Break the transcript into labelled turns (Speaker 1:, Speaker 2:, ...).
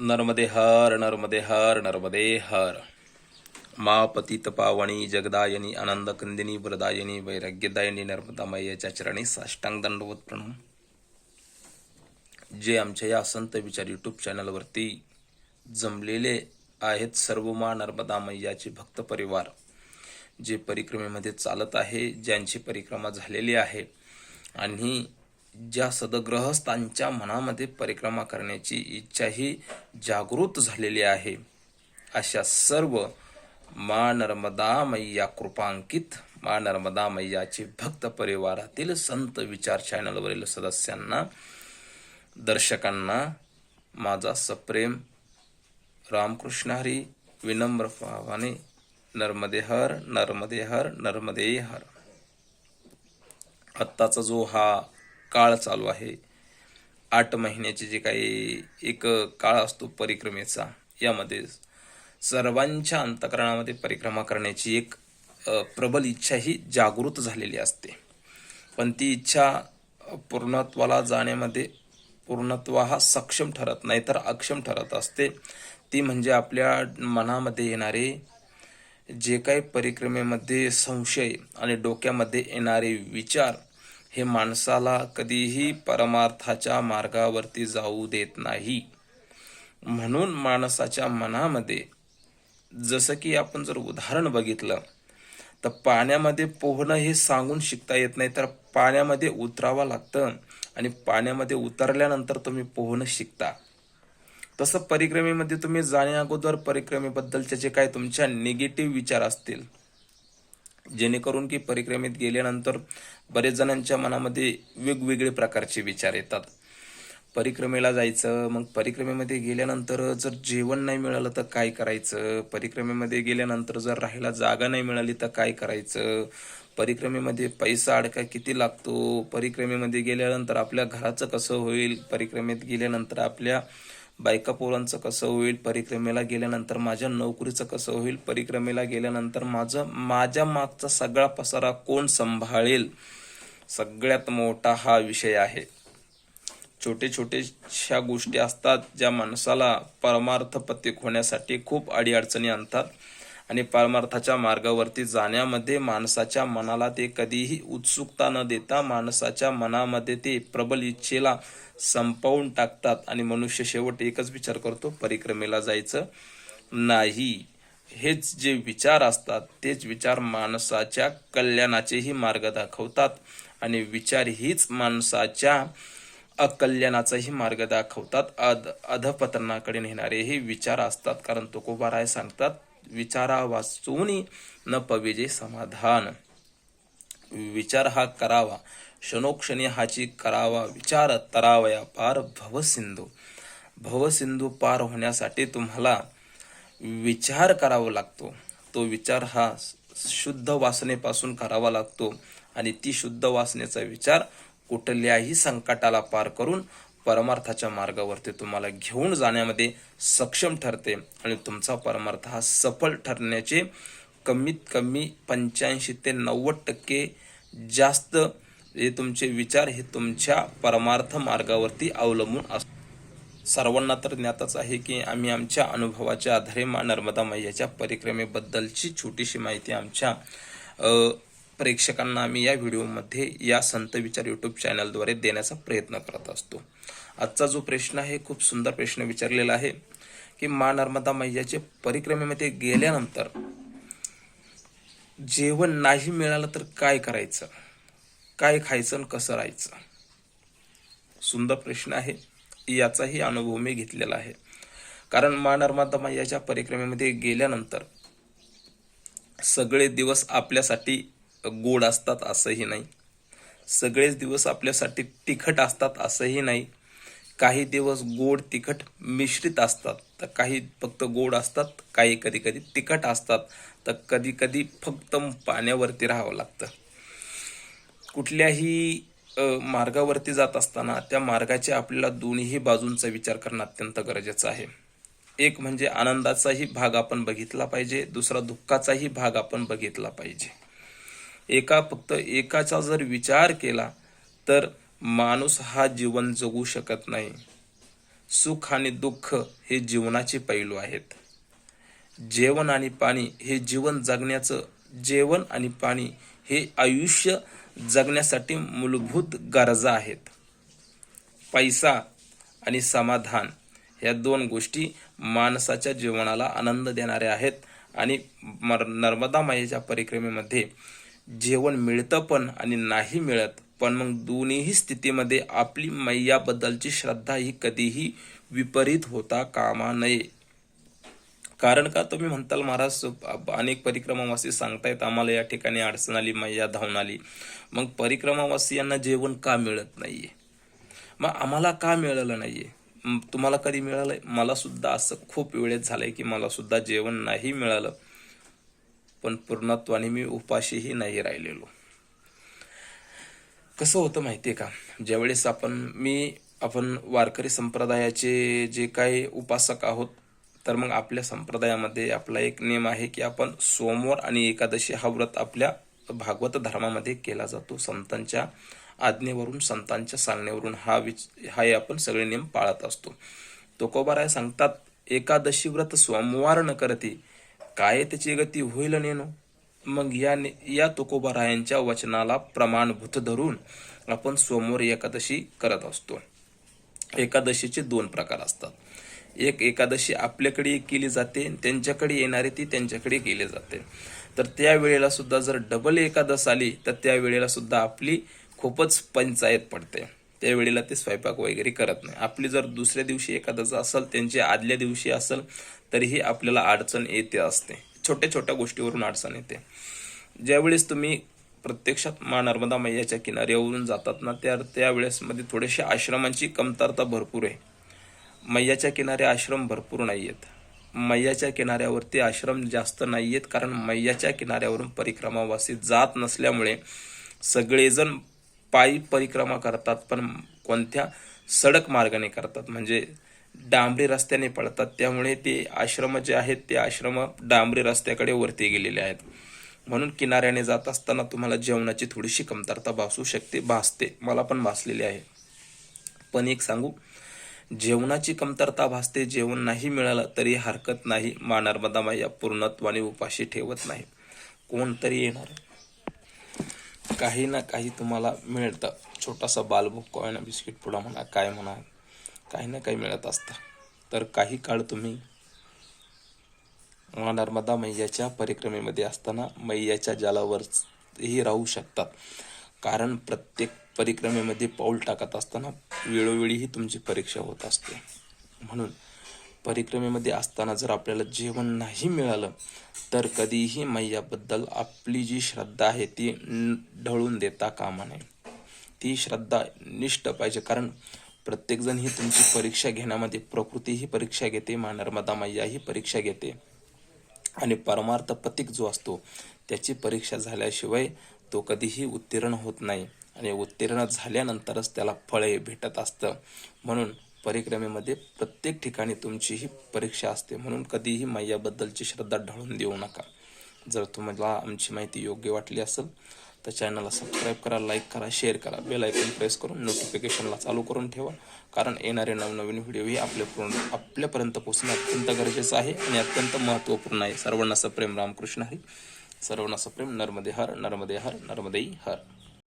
Speaker 1: नर्मदे हर नर्मदे हर नर्मदे हर। मा पतित पावणी जगदायनी आनंद कंदिनी वरदायनी वैराग्यदायनी नर्मदा मैयाच्या चरणी साष्टांग दंडवत प्रणम। जे आमच्या या संत विचार यूट्यूब चॅनलवरती जमलेले आहेत सर्व मा नर्मदा मैयाचे भक्त परिवार जे परिक्रमेमध्ये चालत आहे ज्यांची परिक्रमा झालेली आहे आणि ज्या सदग्रहस्थांच्या मनामध्ये परिक्रमा करण्याची इच्छाही जागृत झालेली आहे. अशा सर्व मा नर्मदा मैया कृपांकित मा नर्मदा मैयाचे भक्त परिवारातील संत विचार चॅनलवरील सदस्यांना दर्शकांना माझा सप्रेम रामकृष्ण हरी विनम्र भावाने नर्मदे हर नर्मदे हर नर्मदे हर. आत्ताचा जो हा काळ चालू आहे. आठ महिन्याचे जे काही एक काळ असतो परिक्रमेचा यामध्ये सर्वांच्या अंतकरणामध्ये परिक्रमा करण्याची एक प्रबल इच्छा ही जागृत झालेली असते. पण ती इच्छा पूर्णत्वाला जाण्यामध्ये पूर्णत्व हा सक्षम ठरत नाही तर अक्षम ठरत असते. ती म्हणजे आपल्या मनामध्ये येणारे जे काही परिक्रमेमध्ये संशय आणि डोक्यामध्ये येणारे विचार हे माणसाला कधीही परमार्थाच्या मार्गावरती जाऊ देत नाही. म्हणून माणसाच्या मनामध्ये जसं की आपण जर उदाहरण बघितलं तर पाण्यामध्ये पोहणं हे सांगून शिकता येत नाही तर पाण्यामध्ये उतरावं लागतं आणि पाण्यामध्ये उतरल्यानंतर तुम्ही पोहणं शिकता. तसं परिक्रमेमध्ये तुम्ही जाण्या अगोदर परिक्रमेबद्दलचे जे काय तुमच्या निगेटिव्ह विचार असतील जेणेकरून की परिक्रमेत गेल्यानंतर बरेच जणांच्या मनामध्ये वेगवेगळे प्रकारचे विचार येतात. परिक्रमेला जायचं मग परिक्रमेमध्ये गेल्यानंतर जर जेवण नाही मिळालं तर काय करायचं? परिक्रमेमध्ये गेल्यानंतर जर राहायला जागा नाही मिळाली तर काय करायचं? परिक्रमेमध्ये पैसा अडका किती लागतो? परिक्रमेमध्ये गेल्यानंतर आपल्या घराचं कसं होईल? परिक्रमेत गेल्यानंतर आपल्या बायका पोरांचं कसं होईल परिक्रमेला गेल्यानंतर माझ्या नोकरीचं कसं होईल परिक्रमेला गेल्यानंतर माझं माझ्या मागचा सगळा पसारा कोण सांभाळेल? सगळ्यात मोठा हा विषय आहे. छोटे छोटेशा गोष्टी असतात ज्या माणसाला परमार्थ पत्रिक होण्यासाठी खूप अडीअडचणी आणतात आणि परमार्थाच्या मार्गावरती जाण्यामध्ये माणसाच्या मनाला ते कधीही उत्सुकता न देता माणसाच्या मनामध्ये ते प्रबल इच्छेला संपवून टाकतात आणि मनुष्य शेवट एकच विचार करतो परिक्रमेला जायचं नाही. हेच जे विचार असतात तेच विचार माणसाच्या कल्याणाचेही मार्ग दाखवतात आणि विचार हीच माणसाच्या अकल्याणाचाही मार्ग दाखवतात. अध अधपतनाकडे नेणारेही विचार असतात कारण तुकोबाराय सांगतात विचारा वाचून न पविजे समाधान. विचार हा करावा. क्षणोक्षणी हाची करावा विचार तरावया पार भवसिंधू. भवसिंधू पार होण्यासाठी तुम्हाला विचार करावा लागतो. तो विचार हा शुद्ध वासनेपासून करावा लागतो आणि ती शुद्ध वासनेचा विचार कुठल्याही संकटाला पार करून परमार्थाच्या मार्गावरती तुम्हाला घेऊन जाण्यामध्ये सक्षम ठरते आणि तुमचा परमार्थ हा सफल ठरण्याचे कमीत कमी पंच्याऐंशी ते नव्वद टक्के जास्त हे तुमचे विचार हे तुमच्या परमार्थ मार्गावरती अवलंबून असतात सर्वांना तर ज्ञातच आहे की आम्ही आमच्या अनुभवाच्या आधारे मा नर्मदा मैयाच्या परिक्रमेबद्दलची छोटीशी माहिती आमच्या प्रेक्षकांना आम्ही या व्हिडिओमध्ये या संत विचार यूट्यूब चॅनलद्वारे देण्याचा प्रयत्न करत असतो. आजचा जो प्रश्न आहे खूप सुंदर प्रश्न विचारलेला आहे की मा नर्मदा मैयाचे परिक्रमेमध्ये गेल्यानंतर जेवण नाही मिळालं तर काय करायचं? काय खायचं आणि कसं राहायचं? सुंदर प्रश्न आहे. याचाही अनुभव मी घेतलेला आहे. कारण मा नर्मदा मैयाच्या परिक्रमेमध्ये गेल्यानंतर सगळे दिवस आपल्यासाठी गोड असतात असंही नाही. सगळेच दिवस आपल्यासाठी तिखट असतात असंही नाही. काही दिवस गोड तिखट मिश्रित असतात. तर काही फक्त गोड असतात काही कधी कधी तिखट असतात. तर कधी कधी फक्त पाण्यावरती राहावं लागतं. कुठल्याही मार्गावरती जात असताना त्या मार्गाच्या आपल्याला दोन्ही बाजूंचा विचार करणं अत्यंत गरजेचं आहे. एक म्हणजे आनंदाचाही भाग आपण बघितला पाहिजे दुसरा दुःखाचाही भाग आपण बघितला पाहिजे. एका फक्त एकाचा जर विचार केला तर माणूस हा जीवन जगू शकत नाही. सुख आणि दुःख हे जीवनाचे पैलू आहेत. जेवण आणि पाणी हे जीवन जगण्याचं जेवण आणि पाणी हे आयुष्य जगण्यासाठी मूलभूत गरजा आहेत. पैसा आणि समाधान ह्या दोन गोष्टी माणसाच्या जीवनाला आनंद देणाऱ्या आहेत आणि मर नर्मदा मायेच्या परिक्रमेमध्ये जेवण मिळतं पण आणि नाही मिळत पण मग दोन्हीही स्थितीमध्ये आपली मैयाबद्दलची श्रद्धा ही कधीही विपरीत होता कामा नये. कारण का तुम्ही म्हणताल महाराज अनेक परिक्रमावासी सांगतायत आम्हाला या ठिकाणी अडचण आली मैया धावून आली. मग परिक्रमावासियांना जेवण का मिळत नाहीये? मग आम्हाला का मिळालं नाहीये? तुम्हाला कधी मिळालंय? मला सुद्धा असं खूप वेळेत झालंय की मला सुद्धा जेवण नाही मिळालं. पण पूर्णत्वाने मी उपाशीही नाही राहिलेलो. कसं होतं माहितीये का? ज्यावेळेस आपण मी आपण वारकरी संप्रदायाचे जे काही उपासक आहोत तर मग आपल्या संप्रदायामध्ये आपला एक नियम आहे की आपण सोमवार आणि एकादशी हा व्रत आपल्या भागवत धर्मामध्ये केला जातो. संतांच्या आज्ञेवरून संतांच्या सांगण्यावरून हा विच हा आपण सगळे नियम पाळत असतो. तुकोबाराय सांगतात एकादशी व्रत सोमवार न करते काय त्याची गती होईल नेनो? मग या या तुकोबारायांच्या वचनाला प्रमाणभूत धरून आपण सोमवार एकादशी करत असतो. एकादशीचे दोन प्रकार असतात. एक एकादशी आपल्याकडे केली जाते त्यांच्याकडे येणारी ती त्यांच्याकडे केली जाते. तर त्यावेळेला सुद्धा जर डबल एकादश आली तर त्यावेळेला सुद्धा आपली खूपच पंचायत पडते. त्यावेळेला ते स्वयंपाक वगैरे करत नाही. आपली जर दुसऱ्या दिवशी एकादश असेल त्यांची आदल्या दिवशी असेल तरीही आपल्याला अडचण येते असते. छोट्या छोट्या गोष्टीवरून अडचण येते. ज्यावेळेस तुम्ही प्रत्यक्षात मा नर्मदा मैयाच्या किनाऱ्यावरून जातात ना त्या त्यावेळेस मध्ये थोडेसे आश्रमांची कमतरता भरपूर आहे. मैयाच्या किनारे आश्रम भरपूर नाही आहेत मैयाच्या किनाऱ्यावरती आश्रम जास्त नाही आहेत कारण मैयाच्या किनाऱ्यावरून परिक्रमावासी जात नसल्यामुळे सगळेजण पायी परिक्रमा करतात पण कोणत्या सडक मार्गाने करतात? म्हणजे डांबरी रस्त्याने पळतात. त्यामुळे ते आश्रम जे आहेत ते आश्रम डांबरी रस्त्याकडे वरती गेलेले आहेत. म्हणून किनाऱ्याने जात असताना तुम्हाला जेवणाची थोडीशी कमतरता भासू शकते भासते. मला पण भासलेली आहे. पण एक सांगू जेवणाची कमतरता भासते जेवण नाही मिळालं तरी हरकत नाही मा नर्मदा मैया पूर्णत्वाने उपाशी ठेवत नाही. कोणतरी येणार काही ना काही तुम्हाला मिळतं. छोटासा बालबुक आहे ना बिस्किट पुडा म्हणा काय म्हणा काही ना काही मिळत असतं. तर काही काळ तुम्ही मा नर्मदा मैयाच्या परिक्रमेमध्ये असताना मैयाच्या जालावरही राहू शकतात. कारण प्रत्येक परिक्रमेमध्ये पाऊल टाकत असताना वेळोवेळीही तुमची परीक्षा होत असते. म्हणून परिक्रमेमध्ये असताना जर आपल्याला जेवण नाही मिळालं तर कधीही मैयाबद्दल आपली जी श्रद्धा आहे ती ढळून देता कामा नये. ती श्रद्धा निष्ठ पाहिजे कारण प्रत्येकजण ही तुमची परीक्षा घेण्यामध्ये प्रकृती ही परीक्षा घेते मा नर्मदा मैया ही परीक्षा घेते. आणि परमार्थ पतिक जो असतो त्याची परीक्षा झाल्याशिवाय तो कधीही उत्तीर्ण होत नाही आणि उत्तीर्ण झाल्यानंतरच त्याला फळे भेटत असतं. म्हणून परिक्रमेमध्ये प्रत्येक ठिकाणी तुमची ही परीक्षा असते. म्हणून कधीही मैयाबद्दलची श्रद्धा ढळून देऊ नका. जर तुम्हाला आमची माहिती योग्य वाटली असेल तर चॅनलला सबस्क्राईब करा लाईक करा शेअर करा. बेल आयकॉन प्रेस करून नोटिफिकेशनला चालू करून ठेवा कारण येणारे नवनवीन व्हिडिओ ही पूर्ण आपल्यापर्यंत पोचणं अत्यंत गरजेचं आहे आणि अत्यंत महत्त्वपूर्ण आहे. सर्वांना सप्रेम रामकृष्ण हरी. सर्वांना सप्रेम नर्मदे हर नर्मदे हर नर्मदेई हर.